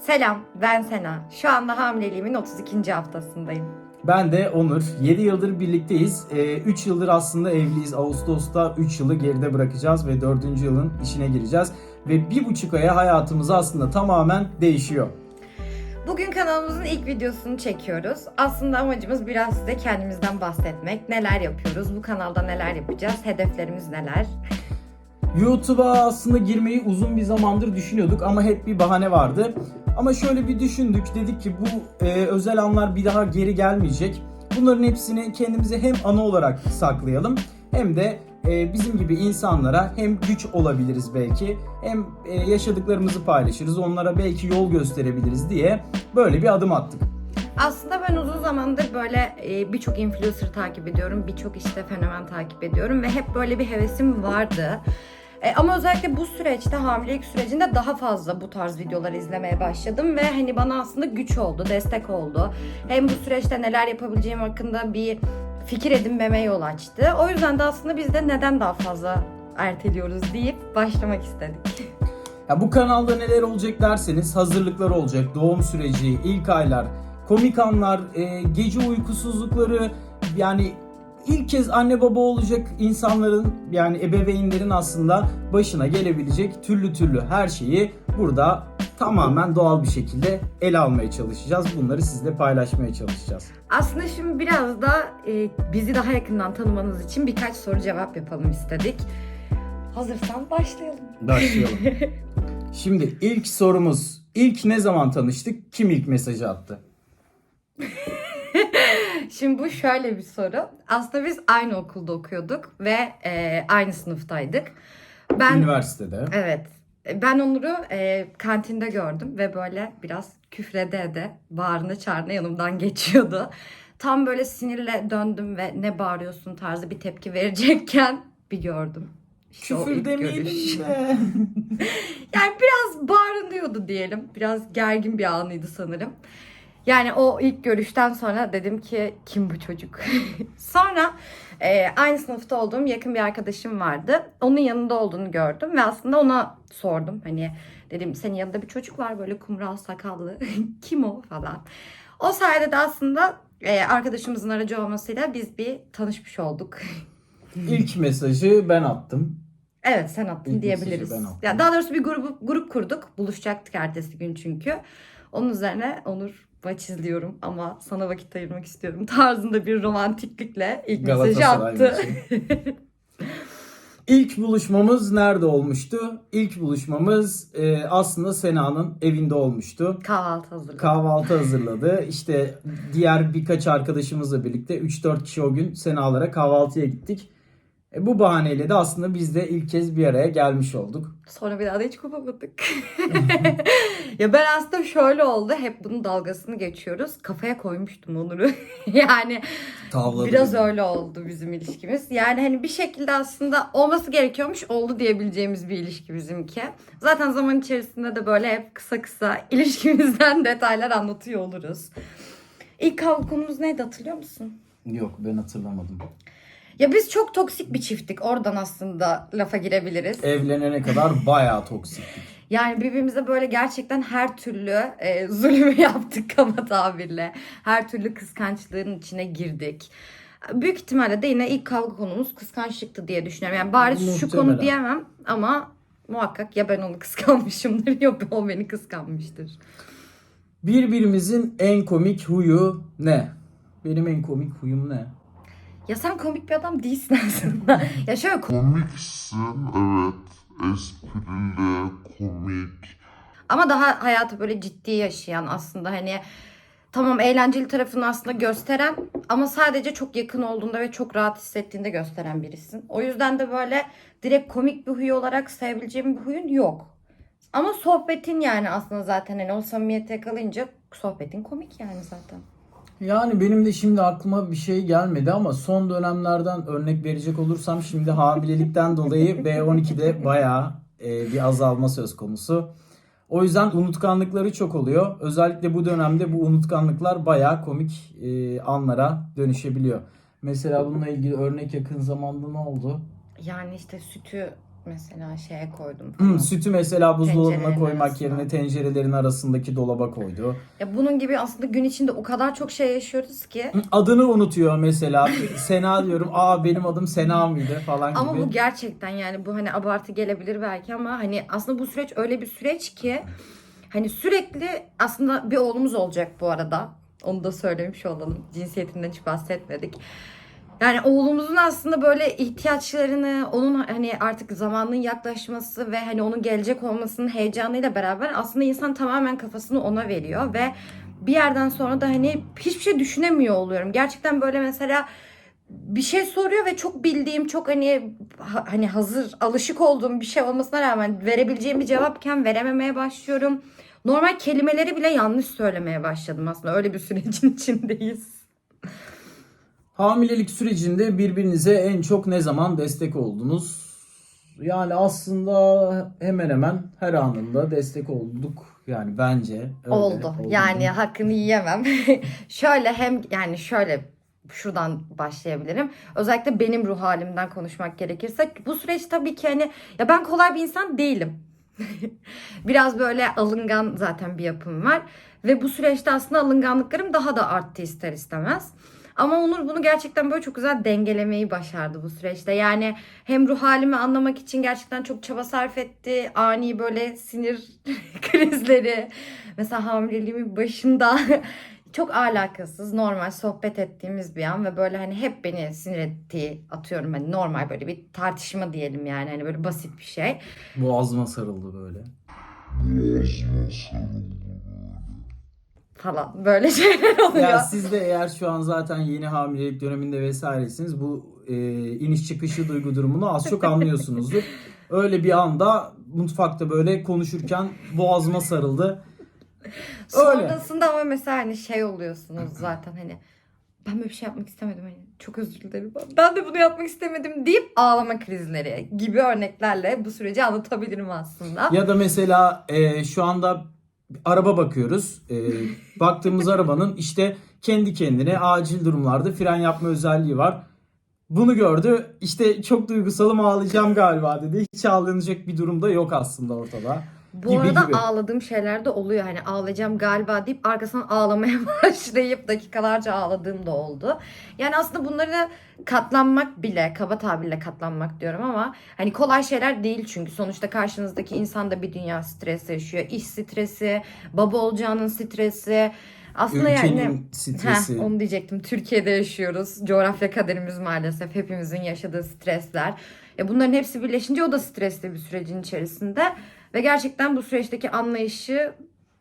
Selam, ben Sena. Şu anda hamileliğimin 32. haftasındayım. Ben de Onur. 7 yıldır birlikteyiz. 3 yıldır aslında evliyiz. Ağustos'ta 3 yılı geride bırakacağız ve 4. yılın işine gireceğiz. Ve bir buçuk aya hayatımız aslında tamamen değişiyor. Bugün kanalımızın ilk videosunu çekiyoruz. Aslında amacımız biraz size kendimizden bahsetmek. Neler yapıyoruz, bu kanalda neler yapacağız, hedeflerimiz neler. YouTube'a aslında girmeyi uzun bir zamandır düşünüyorduk ama hep bir bahane vardı. Ama şöyle bir düşündük. Dedik ki bu e, özel anlar bir daha geri gelmeyecek. Bunların hepsini kendimize hem anı olarak saklayalım hem de e, bizim gibi insanlara hem güç olabiliriz belki hem e, yaşadıklarımızı paylaşırız. Onlara belki yol gösterebiliriz diye böyle bir adım attık. Aslında ben uzun zamandır böyle e, birçok influencer takip ediyorum, birçok işte fenomen takip ediyorum ve hep böyle bir hevesim vardı. E, ama özellikle bu süreçte hamilelik sürecinde daha fazla bu tarz videoları izlemeye başladım ve hani bana aslında güç oldu, destek oldu. Hem bu süreçte neler yapabileceğim hakkında bir fikir edinmeme yol açtı. O yüzden de aslında biz de neden daha fazla erteliyoruz deyip başlamak istedik. Ya bu kanalda neler olacak derseniz hazırlıklar olacak, doğum süreci, ilk aylar, komik anlar, e, gece uykusuzlukları yani ilk kez anne baba olacak insanların yani ebeveynlerin aslında başına gelebilecek türlü türlü her şeyi burada tamamen doğal bir şekilde ele almaya çalışacağız. Bunları sizle paylaşmaya çalışacağız. Aslında şimdi biraz da e, bizi daha yakından tanımanız için birkaç soru cevap yapalım istedik. Hazırsan başlayalım. Başlayalım. Şimdi ilk sorumuz. İlk ne zaman tanıştık? Kim ilk mesajı attı? Şimdi bu şöyle bir soru. Aslında biz aynı okulda okuyorduk ve e, aynı sınıftaydık. Ben Üniversitede. evet. Ben Onur'u e, kantinde gördüm ve böyle biraz küfrede ede bağrına çağrına yanımdan geçiyordu. Tam böyle sinirle döndüm ve ne bağırıyorsun tarzı bir tepki verecekken bir gördüm. İşte Küfür demeyelim de. Yani biraz bağırınıyordu diyelim. Biraz gergin bir anıydı sanırım. Yani o ilk görüşten sonra dedim ki kim bu çocuk? sonra e, aynı sınıfta olduğum yakın bir arkadaşım vardı. Onun yanında olduğunu gördüm ve aslında ona sordum. Hani dedim senin yanında bir çocuk var böyle kumral sakallı. kim o falan. O sayede de aslında e, arkadaşımızın aracı olmasıyla biz bir tanışmış olduk. İlk mesajı ben attım. Evet sen attın İlk diyebiliriz. mesajı ben attım. Ya daha doğrusu bir grup grup kurduk. Buluşacaktık ertesi gün çünkü. Onun üzerine Onur maç izliyorum ama sana vakit ayırmak istiyorum tarzında bir romantiklikle ilk mesajı attı. İlk buluşmamız nerede olmuştu? İlk buluşmamız e, aslında Sena'nın evinde olmuştu. Kahvaltı hazırladım. Kahvaltı hazırladı. İşte diğer birkaç arkadaşımızla birlikte 3-4 kişi o gün Sena'lara kahvaltıya gittik. E, bu bahaneyle de aslında biz de ilk kez bir araya gelmiş olduk. Sonra bir daha da hiç kopamadık. ya ben aslında şöyle oldu. Hep bunun dalgasını geçiyoruz. Kafaya koymuştum Onur'u. yani Tavladı. Biraz öyle oldu bizim ilişkimiz. Yani hani bir şekilde aslında olması gerekiyormuş oldu diyebileceğimiz bir ilişki bizimki. Zaten zaman içerisinde de böyle hep kısa kısa ilişkimizden detaylar anlatıyor oluruz. İlk kavga konumuz neydi hatırlıyor musun? Yok ben hatırlamadım. Ya biz çok toksik bir çifttik. Oradan aslında lafa girebiliriz. Evlenene kadar bayağı toksiktik. Yani birbirimize böyle gerçekten her türlü e, zulmü yaptık kaba tabirle. Her türlü kıskançlığın içine girdik. Büyük ihtimalle de yine ilk kavga konumuz kıskançlıktı diye düşünüyorum. Yani bari şu konu diyemem ama muhakkak ya ben onu kıskanmışımdır ya o beni kıskanmıştır. Birbirimizin en komik huyu ne? Benim en komik huyum ne? Ya sen komik bir adam değilsin aslında. ya şöyle Komiksin evet. Esprili, komik. Ama daha hayatı böyle ciddi yaşayan aslında hani tamam eğlenceli tarafını aslında gösteren ama sadece çok yakın olduğunda ve çok rahat hissettiğinde gösteren birisin. O yüzden de böyle direkt komik bir huy olarak sayabileceğim bir huyun yok. Ama sohbetin yani aslında zaten hani o samimiyete yakalayınca sohbetin komik yani zaten. Yani benim de şimdi aklıma bir şey gelmedi ama son dönemlerden örnek verecek olursam şimdi hamilelikten dolayı B12'de bayağı e, bir azalma söz konusu. O yüzden unutkanlıkları çok oluyor. Özellikle bu dönemde bu unutkanlıklar bayağı komik e, anlara dönüşebiliyor. Mesela bununla ilgili örnek yakın zamanda ne oldu? Yani işte sütü mesela şeye koydum falan. Hmm, sütü mesela buzdolabına koymak arasına. yerine tencerelerin arasındaki dolaba koydu. Ya bunun gibi aslında gün içinde o kadar çok şey yaşıyoruz ki. Adını unutuyor mesela. Sena diyorum. Aa benim adım Sena mıydı falan gibi. Ama bu gerçekten yani bu hani abartı gelebilir belki ama hani aslında bu süreç öyle bir süreç ki hani sürekli aslında bir oğlumuz olacak bu arada. Onu da söylemiş olalım. Cinsiyetinden hiç bahsetmedik. Yani oğlumuzun aslında böyle ihtiyaçlarını, onun hani artık zamanının yaklaşması ve hani onun gelecek olmasının heyecanıyla beraber aslında insan tamamen kafasını ona veriyor ve bir yerden sonra da hani hiçbir şey düşünemiyor oluyorum. Gerçekten böyle mesela bir şey soruyor ve çok bildiğim, çok hani ha- hani hazır, alışık olduğum bir şey olmasına rağmen verebileceğim bir cevapken verememeye başlıyorum. Normal kelimeleri bile yanlış söylemeye başladım aslında. Öyle bir sürecin içindeyiz. Hamilelik sürecinde birbirinize en çok ne zaman destek oldunuz? Yani aslında hemen hemen her anında destek olduk. Yani bence öyle oldu. Yani hakkını yiyemem. şöyle hem yani şöyle şuradan başlayabilirim. Özellikle benim ruh halimden konuşmak gerekirse bu süreç tabii ki hani ya ben kolay bir insan değilim. Biraz böyle alıngan zaten bir yapım var ve bu süreçte aslında alınganlıklarım daha da arttı ister istemez. Ama Onur bunu gerçekten böyle çok güzel dengelemeyi başardı bu süreçte. Yani hem ruh halimi anlamak için gerçekten çok çaba sarf etti. Ani böyle sinir krizleri. Mesela hamileliğimin başında çok alakasız normal sohbet ettiğimiz bir an ve böyle hani hep beni sinir ettiği atıyorum hani normal böyle bir tartışma diyelim yani hani böyle basit bir şey. Boğazıma sarıldı böyle. Boğazıma sarıldı. Falan böyle şeyler oluyor. Ya siz de eğer şu an zaten yeni hamilelik döneminde vesairesiniz bu e, iniş çıkışı duygu durumunu az çok anlıyorsunuzdur. Öyle bir anda mutfakta böyle konuşurken boğazıma sarıldı. Öyle. Sonrasında ama mesela hani şey oluyorsunuz zaten hani ben böyle bir şey yapmak istemedim hani çok özür dilerim. Ben de bunu yapmak istemedim deyip ağlama krizleri gibi örneklerle bu süreci anlatabilirim aslında. Ya da mesela e, şu anda araba bakıyoruz. E, baktığımız arabanın işte kendi kendine acil durumlarda fren yapma özelliği var. Bunu gördü. İşte çok duygusalım ağlayacağım galiba dedi. Hiç ağlanacak bir durumda yok aslında ortada. Bu gibi arada gibi. ağladığım şeyler de oluyor. Hani ağlayacağım galiba deyip arkasından ağlamaya başlayıp dakikalarca ağladığım da oldu. Yani aslında bunları katlanmak bile, kaba tabirle katlanmak diyorum ama hani kolay şeyler değil çünkü sonuçta karşınızdaki insan da bir dünya stresi yaşıyor. İş stresi, baba olacağının stresi. Aslında Ülkenin yani stresi. Heh, onu diyecektim. Türkiye'de yaşıyoruz. Coğrafya kaderimiz maalesef hepimizin yaşadığı stresler. Ya bunların hepsi birleşince o da stresli bir sürecin içerisinde. Ve gerçekten bu süreçteki anlayışı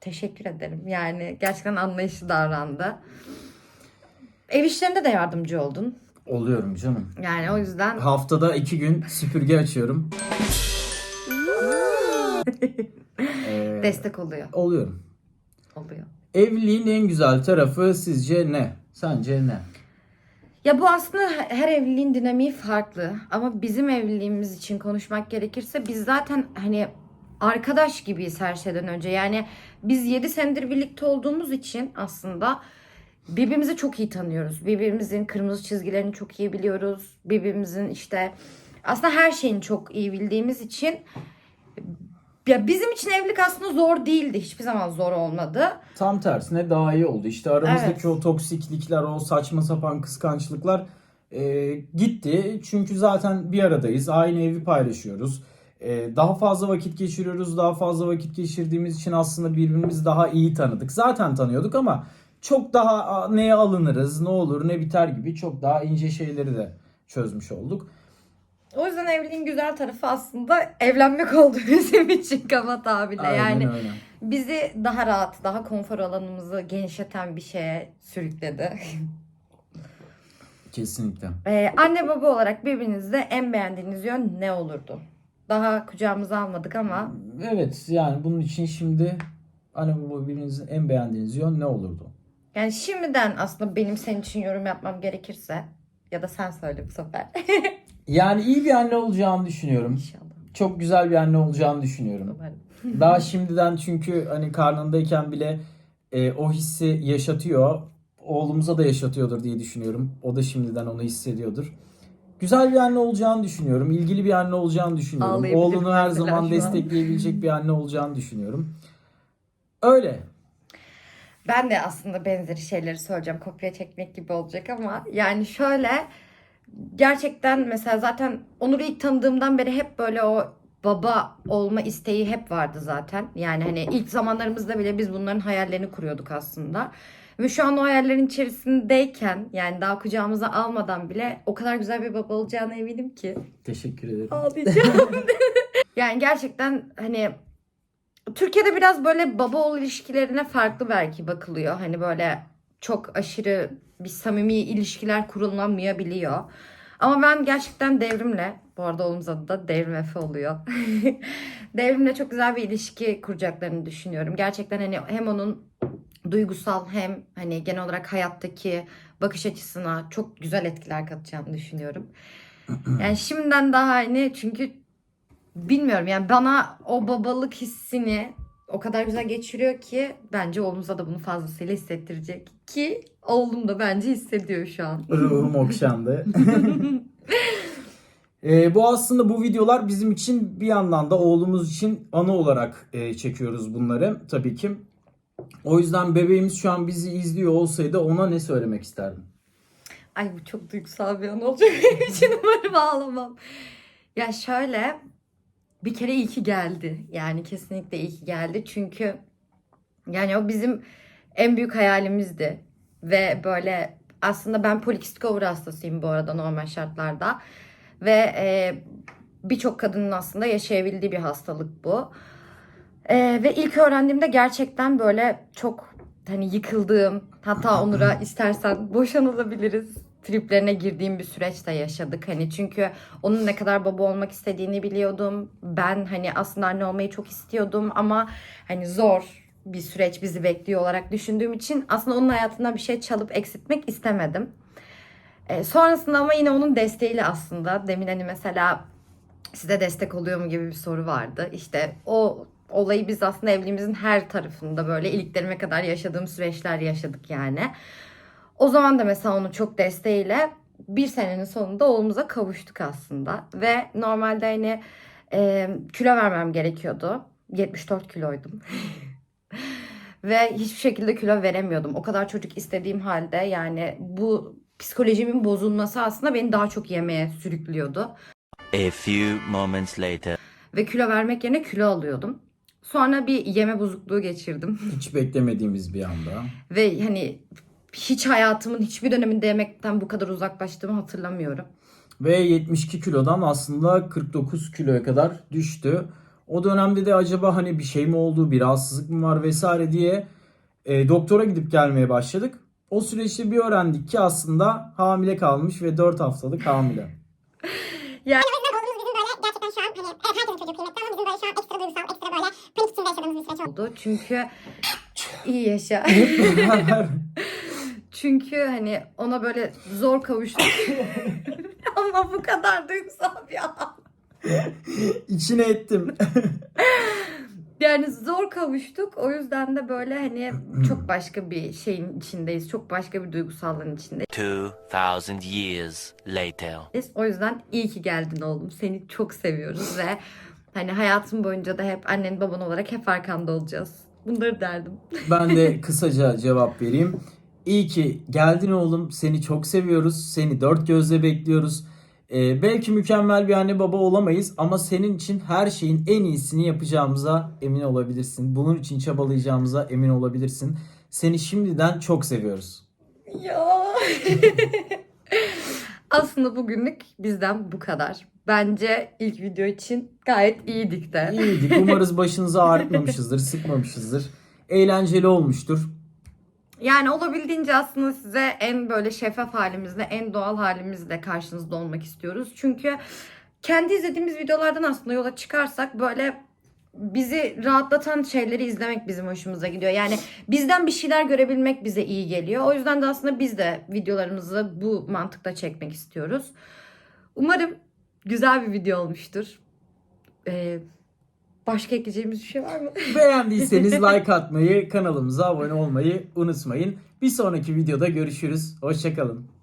teşekkür ederim. Yani gerçekten anlayışlı davrandı. Ev işlerinde de yardımcı oldun. Oluyorum canım. Yani o yüzden Haftada iki gün süpürge açıyorum. Ee, destek oluyor. oluyorum. Oluyor. Evliliğin en güzel tarafı sizce ne? Sence ne? Ya bu aslında her evliliğin dinamiği farklı. Ama bizim evliliğimiz için konuşmak gerekirse biz zaten hani arkadaş gibiyiz her şeyden önce. Yani biz 7 senedir birlikte olduğumuz için aslında birbirimizi çok iyi tanıyoruz. Birbirimizin kırmızı çizgilerini çok iyi biliyoruz. Birbirimizin işte aslında her şeyini çok iyi bildiğimiz için ya bizim için evlilik aslında zor değildi. Hiçbir zaman zor olmadı. Tam tersine daha iyi oldu. İşte aramızdaki Evet. o toksiklikler, o saçma sapan kıskançlıklar e, gitti. Çünkü zaten bir aradayız. Aynı evi paylaşıyoruz. E, daha fazla vakit geçiriyoruz. Daha fazla vakit geçirdiğimiz için aslında birbirimizi daha iyi tanıdık. Zaten tanıyorduk ama çok daha a, neye alınırız, ne olur, ne biter gibi çok daha ince şeyleri de çözmüş olduk. O yüzden evliliğin güzel tarafı aslında evlenmek oldu bizim için kaba tabirle. Aynen yani öyle. bizi daha rahat, daha konfor alanımızı genişleten bir şeye sürükledi. Kesinlikle. Ee, anne baba olarak birbirinizde en beğendiğiniz yön ne olurdu? Daha kucağımıza almadık ama Evet yani bunun için şimdi anne baba birbirinizin en beğendiğiniz yön ne olurdu? yani şimdiden aslında benim senin için yorum yapmam gerekirse ya da sen söyle bu sefer. Yani iyi bir anne olacağını düşünüyorum. İnşallah. Çok güzel bir anne olacağını düşünüyorum. Daha şimdiden çünkü hani karnındayken bile e, o hissi yaşatıyor. Oğlumuza da yaşatıyordur diye düşünüyorum. O da şimdiden onu hissediyordur. güzel bir anne olacağını düşünüyorum. İlgili bir anne olacağını düşünüyorum. Oğlunu her zaman destekleyebilecek bir anne olacağını düşünüyorum. Öyle. Ben de aslında benzeri şeyleri söyleyeceğim. Kopya çekmek gibi olacak ama yani şöyle gerçekten mesela zaten Onur'u ilk tanıdığımdan beri hep böyle o baba olma isteği hep vardı zaten. Yani hani ilk zamanlarımızda bile biz bunların hayallerini kuruyorduk aslında. Ve şu an o hayallerin içerisindeyken yani daha kucağımıza almadan bile o kadar güzel bir baba olacağına eminim ki. Teşekkür ederim. Ağlayacağım. yani gerçekten hani Türkiye'de biraz böyle baba oğul ilişkilerine farklı belki bakılıyor. Hani böyle çok aşırı bir samimi ilişkiler kurulamayabiliyor. Ama ben gerçekten devrimle, bu arada oğlumuz adı da Devrim Efe oluyor. devrimle çok güzel bir ilişki kuracaklarını düşünüyorum. Gerçekten hani hem onun duygusal hem hani genel olarak hayattaki bakış açısına çok güzel etkiler katacağını düşünüyorum. Yani şimdiden daha hani çünkü bilmiyorum yani bana o babalık hissini o kadar güzel geçiriyor ki bence oğlumuza da bunu fazlasıyla hissettirecek ki oğlum da bence hissediyor şu an. Ruhum okşandı. Ee, bu aslında bu videolar bizim için bir yandan da oğlumuz için anı olarak e, çekiyoruz bunları tabii ki. O yüzden bebeğimiz şu an bizi izliyor olsaydı ona ne söylemek isterdim? Ay bu çok duygusal bir an olacak benim için umarım ağlamam. Ya şöyle bir kere iyi ki geldi. Yani kesinlikle iyi ki geldi. Çünkü yani o bizim en büyük hayalimizdi. Ve böyle aslında ben polikistik over hastasıyım bu arada normal şartlarda. Ve e, birçok kadının aslında yaşayabildiği bir hastalık bu. E, ve ilk öğrendiğimde gerçekten böyle çok hani yıkıldığım hatta Onur'a istersen boşanılabiliriz triplerine girdiğim bir süreçte yaşadık. Hani çünkü onun ne kadar baba olmak istediğini biliyordum. Ben hani aslında anne olmayı çok istiyordum ama hani zor bir süreç bizi bekliyor olarak düşündüğüm için aslında onun hayatından bir şey çalıp eksiltmek istemedim. E, sonrasında ama yine onun desteğiyle aslında demin hani mesela size destek oluyor mu gibi bir soru vardı. İşte o olayı biz aslında evliliğimizin her tarafında böyle iliklerime kadar yaşadığım süreçler yaşadık yani. O zaman da mesela onun çok desteğiyle bir senenin sonunda oğlumuza kavuştuk aslında. Ve normalde hani e, kilo vermem gerekiyordu. 74 kiloydum. Ve hiçbir şekilde kilo veremiyordum. O kadar çocuk istediğim halde yani bu psikolojimin bozulması aslında beni daha çok yemeye sürüklüyordu. A few moments later. Ve kilo vermek yerine kilo alıyordum. Sonra bir yeme bozukluğu geçirdim. Hiç beklemediğimiz bir anda. Ve hani hiç hayatımın hiçbir döneminde yemekten bu kadar uzaklaştığımı hatırlamıyorum. Ve 72 kilodan aslında 49 kiloya kadar düştü. O dönemde de acaba hani bir şey mi oldu, bir rahatsızlık mı var vesaire diye e, doktora gidip gelmeye başladık. O süreçte bir öğrendik ki aslında hamile kalmış ve 4 haftalık hamile. gerçekten şu an hani evet herkesin çocuğu kıymetli ama bizim böyle şu an ekstra duygusal, ekstra böyle panik içinde yaşadığımız bir süreç oldu. oldu. Çünkü iyi yaşa. Çünkü hani ona böyle zor kavuştuk. Ama bu kadar duygusal bir an. içine ettim. Yani zor kavuştuk. O yüzden de böyle hani çok başka bir şeyin içindeyiz. Çok başka bir duygusallığın içindeyiz. 2000 years later. O yüzden iyi ki geldin oğlum. Seni çok seviyoruz ve hani hayatım boyunca da hep annen baban olarak hep arkanda olacağız. Bunları derdim. Ben de kısaca cevap vereyim. İyi ki geldin oğlum. Seni çok seviyoruz. Seni dört gözle bekliyoruz. Ee, belki mükemmel bir anne baba olamayız ama senin için her şeyin en iyisini yapacağımıza emin olabilirsin. Bunun için çabalayacağımıza emin olabilirsin. Seni şimdiden çok seviyoruz. Ya. Aslında bugünlük bizden bu kadar. Bence ilk video için gayet iyiydik de. İyiydik. Umarız başınızı ağrıtmamışızdır, sıkmamışızdır. Eğlenceli olmuştur. Yani olabildiğince aslında size en böyle şeffaf halimizle, en doğal halimizle karşınızda olmak istiyoruz. Çünkü kendi izlediğimiz videolardan aslında yola çıkarsak böyle bizi rahatlatan şeyleri izlemek bizim hoşumuza gidiyor. Yani bizden bir şeyler görebilmek bize iyi geliyor. O yüzden de aslında biz de videolarımızı bu mantıkla çekmek istiyoruz. Umarım güzel bir video olmuştur. Ee, başka ekleyeceğimiz bir şey var mı? Beğendiyseniz like atmayı, kanalımıza abone olmayı unutmayın. Bir sonraki videoda görüşürüz. Hoşçakalın.